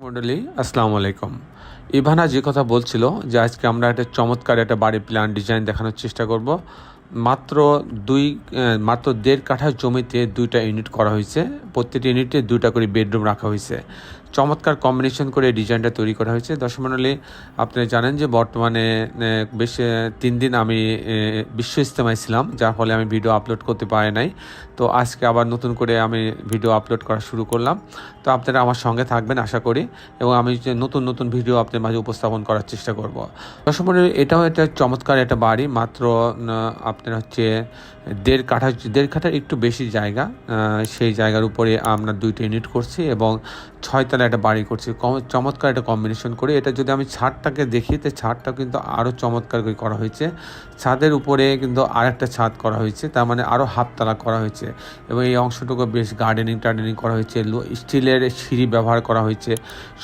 মন্ডলী, আসসালামু আলাইকুম। ইভানা যে কথা বলছিল যে আজকে আমরা একটা চমৎকার একটা বাড়ি প্ল্যান ডিজাইন দেখানোর চেষ্টা করব। মাত্র দুই মাত্র দেড় কাঠা জমিতে দুইটা ইউনিট করা হয়েছে। প্রত্যেকটি ইউনিটে দুইটা করে বেডরুম রাখা হয়েছে। চমৎকার কম্বিনেশন করে ডিজাইনটা তৈরি করা হয়েছে। দর্শক আপনারা জানেন যে বর্তমানে বেশ তিন দিন আমি বিশ্ব ইস্তেমায় ছিলাম, যার ফলে আমি ভিডিও আপলোড করতে পারি নাই। তো আজকে আবার নতুন করে আমি ভিডিও আপলোড করা শুরু করলাম। তো আপনারা আমার সঙ্গে থাকবেন, আশা করি, এবং আমি নতুন নতুন ভিডিও আপনাদের মাঝে উপস্থাপন করার চেষ্টা করব। দর্শক এটাও একটা চমৎকার একটা বাড়ি। মাত্র আপনার হচ্ছে দেড় কাঠা, দেড় কাঠার একটু বেশি জায়গা সেই জায়গার উপরে আমরা দুইটা ইউনিট করছি এবং ছয়তলা একটা বাড়ি করছি। চমৎকার একটা কম্বিনেশন করে এটা যদি আমি ছাদটাকে দেখি, তো ছাদটা কিন্তু আরও চমৎকার করে করা হয়েছে। ছাদের উপরে কিন্তু আরেকটা ছাদ করা হয়েছে, তার মানে আরও হাফতলা করা হয়েছে এবং এই অংশটুকু বেশ গার্ডেনিং টার্ডেনিং করা হয়েছে স্টিলের সিঁড়ি ব্যবহার করা হয়েছে।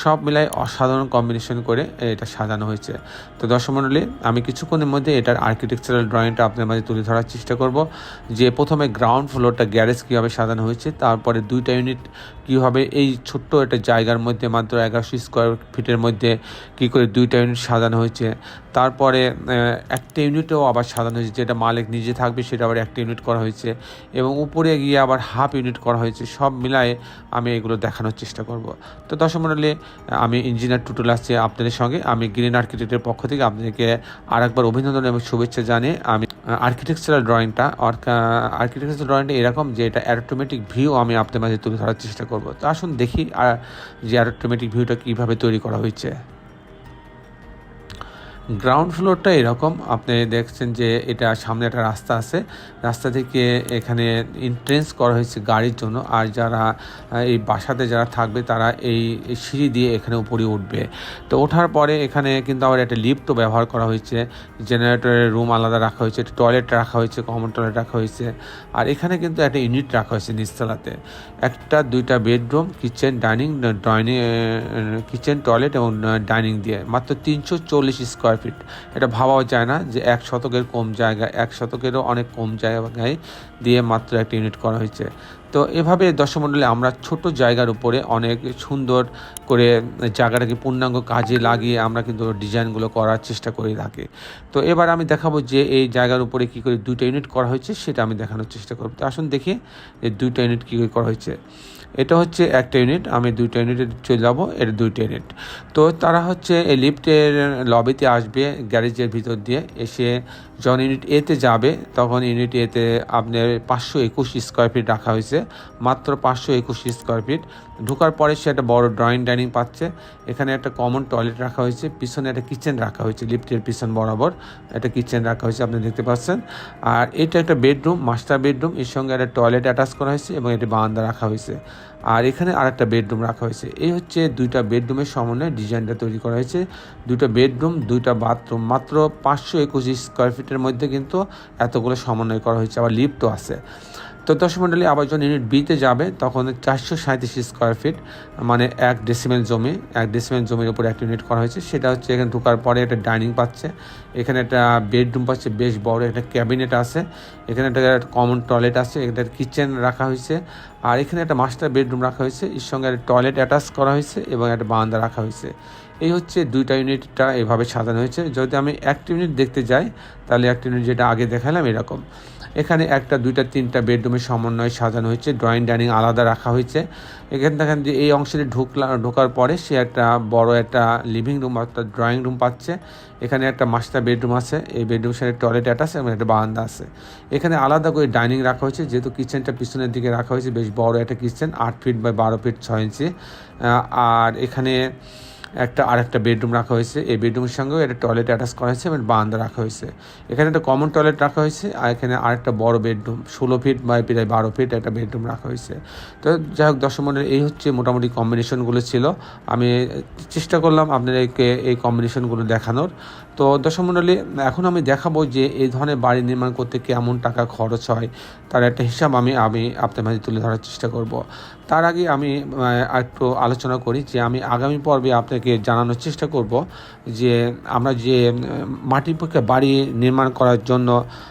সব মিলাই অসাধারণ কম্বিনেশন করে এটা সাজানো হয়েছে। তো দর্শক মণ্ডলী, আমি কিছুক্ষণের মধ্যে এটার আর্কিটেকচারাল ড্রয়িংটা আপনার মাঝে তুলে ধরার চেষ্টা করব। যে প্রথমে গ্রাউন্ড ফ্লোরটা গ্যারেজ কীভাবে সাজানো হয়েছে, তারপরে দুইটা ইউনিট কীভাবে এই ছোট্ট একটা জায়গার মধ্যে মাত্র এগারোশো স্কোয়ার ফিটের মধ্যে কী করে দুইটা ইউনিট সাজানো হয়েছে। তারপরে একটা ইউনিটও আবার সাজানো হয়েছে, যেটা মালিক নিজে থাকবে সেটা আবার একটা ইউনিট করা হয়েছে এবং উপরে গিয়ে আবার হাফ ইউনিট করা হয়েছে। সব মিলায়ে আমি এগুলো দেখানোর চেষ্টা করব। তো দর্শক আমি ইঞ্জিনিয়ার টুটুল আসছে আপনাদের সঙ্গে। আমি গ্রিন আর্কিটেক্টের পক্ষ থেকে আপনাদেরকে আর একবার অভিনন্দন এবং শুভেচ্ছা জানিয়ে আমি আর্কিটেকচারাল ড্রয়িংটা আর্কিটেকচারাল ড্রয়িংটা এরকম যে এটা অ্যারোটোমেটিক ভিউ আমি আপনাদের মাঝে তুলে ধরার চেষ্টা করব। তো আসুন দেখি আর যে অ্যারোটোমেটিক ভিউটা কীভাবে তৈরি করা হয়েছে। গ্রাউন্ড ফ্লোরটা এরকম। আপনি দেখছেন যে এটা সামনে একটা রাস্তা আছে। রাস্তা থেকে এখানে এন্ট্রেন্স করা হয়েছে গাড়ির জন্য। আর যারা এই বাসাতে যারা থাকবে, তারা এই সিঁড়ি দিয়ে এখানে উপরে উঠবে। তো ওঠার পরে এখানে কিন্তু আবার একটা লিফটও ব্যবহার করা হয়েছে। জেনারেটরের রুম আলাদা রাখা হয়েছে টয়লেট রাখা হয়েছে কমন টয়লেট রাখা হয়েছে। আর এখানে কিন্তু একটা ইউনিট রাখা হয়েছে নিচতলাতে। একটা, দুইটা bedroom kitchen dining dining kitchen toilet এবং ডাইনিং দিয়ে। মাত্র তিনশো চল্লিশ স্কোয়ার ফিট এটা ভাবাও যায় না যে এক শতকের কম জায়গা, এক শতকেরও অনেক কম জায়গায় দিয়ে মাত্র একটা ইউনিট করা হয়েছে। তো এভাবে দর্শকমণ্ডলী আমরা ছোট জায়গার উপরে অনেক সুন্দর করে জায়গাটাকে পূর্ণাঙ্গ কাজে লাগিয়ে আমরা কিন্তু ডিজাইনগুলো করার চেষ্টা করে থাকি। তো এবার আমি দেখাবো যে এই জায়গার উপরে কী করে দুইটা ইউনিট করা হয়েছে সেটা আমি দেখানোর চেষ্টা করব। তো আসুন দেখি এই দুইটা ইউনিট কী করে করা হয়েছে। এটা হচ্ছে একটা ইউনিট, আমি দুইটা ইউনিটে চলে যাব এটা দুইটা ইউনিট। তো তারা হচ্ছে এই লিফটের লবিতে আসবে, গ্যারেজের ভিতর দিয়ে এসে যখন ইউনিট এতে যাবে, তখন ইউনিট এতে আপনার পাঁচশো একুশ স্কোয়ার ফিট রাখা হয়েছে। মাত্র পাঁচশো একুশ স্কোয়ার ফিট ঢোকার পরে সে একটা বড় ড্রয়িং ডাইনিং পাচ্ছে। এখানে একটা কমন টয়লেট রাখা হয়েছে। পিছনে একটা কিচেন রাখা হয়েছে লিফটের পিছন বরাবর। একটা কিচেন রাখা হয়েছে, আপনি দেখতে পাচ্ছেন। আর এটা একটা বেডরুম মাস্টার বেডরুম এর সঙ্গে একটা টয়লেট অ্যাটাচ করা হয়েছে এবং একটি বারান্দা রাখা হয়েছে। আর এখানে আরেকটা বেডরুম রাখা হয়েছে। এই হচ্ছে দুইটা বেডরুমের সমন্বয়ে ডিজাইনটা তৈরি করা হয়েছে। দুইটা বেডরুম দুইটা বাথরুম মাত্র পাঁচশো একুশ স্কোয়ার ফিটের মধ্যে কিন্তু এতগুলো সমন্বয় করা হয়েছে। আবার লিফটও আছে। তো মণ্ডলী আবার যখন ইউনিট বিতে যাবে, তখন চারশো সাঁত্রিশ স্কোয়ার ফিট মানে এক ডেসিমেল জমি, এক ডেসিমেল জমির উপরে একটা ইউনিট করা হয়েছে। সেটা হচ্ছে এখানে ঢোকার পরে একটা ডাইনিং পাচ্ছে, এখানে একটা বেডরুম পাচ্ছে, বেশ বড় একটা ক্যাবিনেট আছে, এখানে একটা কমন টয়লেট আছে একটা কিচেন রাখা হয়েছে, আর এখানে একটা মাস্টার বেডরুম রাখা হয়েছে। এর সঙ্গে একটা টয়লেট অ্যাটাচ করা হয়েছে এবং একটা বারান্দা রাখা হয়েছে। এই হচ্ছে দুইটা ইউনিটটা এভাবে সাজানো হয়েছে। যদি আমি একটা ইউনিট দেখতে যাই, তাহলে একটা ইউনিট যেটা আগে দেখালাম এরকম। এখানে একটা, দুইটা, তিনটা বেডরুমের সমন্বয়ে সাজানো হয়েছে, ড্রয়িং, ডাইনিং আলাদা রাখা হয়েছে। এখানে দেখেন যে এই অংশটি ঢুকলা, ঢোকার পরে সে একটা বড় একটা লিভিং রুম অর্থাৎ ড্রয়িং রুম পাচ্ছে। এখানে একটা মাস্টার বেডরুম আছে, এই বেডরুম সাথে টয়লেট অ্যাটাচ এবং একটা বারান্দা আছে। এখানে আলাদা করে ডাইনিং রাখা হয়েছে, যেহেতু কিচেনটা পিছনের দিকে রাখা হয়েছে, বেশ বড় একটা কিচেন আট ফিট বাই বারো ফিট ছয় ইঞ্চি আর এখানে একটা আর একটা বেডরুম রাখা হয়েছে। এই বেডরুমের সঙ্গেও একটা টয়লেট অ্যাটাচ করা হয়েছে এবং বারান্দা রাখা হয়েছে। এখানে একটা কমন টয়লেট রাখা হয়েছে আর এখানে আরেকটা বড় বেডরুম ষোলো ফিট বা প্রায় বারো ফিট একটা বেডরুম রাখা হয়েছে। তো যাই হোক মণ্ডলী এই হচ্ছে মোটামুটি কম্বিনেশনগুলো ছিল। আমি চেষ্টা করলাম আপনাদেরকে এই কম্বিনেশনগুলো দেখানোর। তো দর্শক এখন আমি দেখাবো যে এই ধরনের বাড়ি নির্মাণ করতে কেমন টাকা খরচ হয়। তার একটা হিসাব আমি আমি আপনার মাঝে তুলে ধরার চেষ্টা করব। তার আগে আমি একটু আলোচনা করি যে আমি আগামী পর্বে আপনাকে জানানোর চেষ্টা করব যে আমরা যে মাটি পরীক্ষা বাড়ি নির্মাণ করার জন্য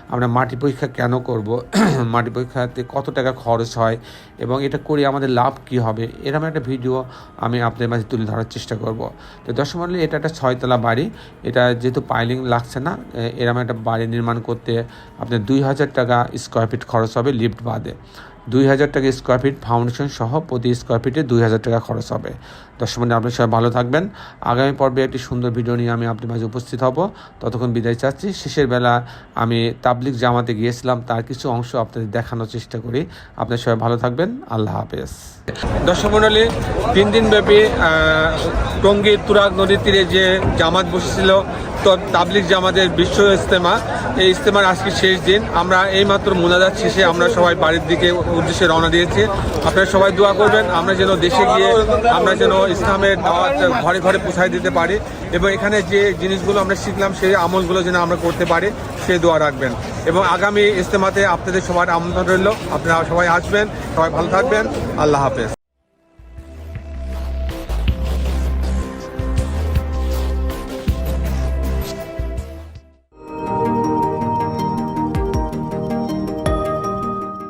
আমরা মাটি পরীক্ষা কেন করব, মাটি পরীক্ষাতে কত টাকা খরচ হয় এবং এটা করে আমাদের লাভ কি হবে, এরকম একটা ভিডিও আমি আপনাদের মাঝে তুলে ধরার চেষ্টা করব। তো দর্শক এটা একটা ছয়তলা বাড়ি, এটা যেহেতু পাইলিং লাগছে না এরকম একটা বাড়ি নির্মাণ করতে আপনার দুই হাজার টাকা স্কোয়ার ফিট খরচ হবে লিফট বাদে। দুই হাজার টাকা স্কোয়ার ফিট ফাউন্ডেশন সহ প্রতি স্কোয়ার ফিটে দুই হাজার টাকা খরচ হবে। দর্শক মণ্ডলী আপনি সবাই ভালো থাকবেন। আগামী পর্বে একটি সুন্দর ভিডিও নিয়ে আমি আপনার মাঝে উপস্থিত হব। ততক্ষণ বিদায় চাচ্ছি। শেষের বেলা আমি তাবলিক জামাতে গিয়েছিলাম, তার কিছু অংশ আপনাদের দেখানোর চেষ্টা করি। আপনার সবাই ভালো থাকবেন। আল্লাহ হাফেজ। দর্শক মণ্ডলী, তিন দিন ব্যাপী টঙ্গীর তুরাগ নদীর তীরে যে জামাত বসেছিল, তো তাবলিক জামাতের বিশ্ব ইস্তেমা এই ইস্তেমার আজকে শেষ দিন। আমরা এইমাত্র মোনাজাত শেষে আমরা সবাই বাড়ির দিকে উদ্দেশ্যে রওনা দিয়েছি। আপনারা সবাই দোয়া করবেন, আমরা যেন দেশে গিয়ে আমরা যেন ইসলামের দাওয়াত ঘরে ঘরে পৌঁছায় দিতে পারি এবং এখানে যে জিনিসগুলো আমরা শিখলাম, সেই আমলগুলো যেন আমরা করতে পারি সে দোয়া রাখবেন। এবং আগামী ইস্তেমাতে আপনাদের সবার আমন্ত্রণ রইল। আপনারা সবাই আসবেন, সবাই ভালো থাকবেন। আল্লাহ হাফেজ।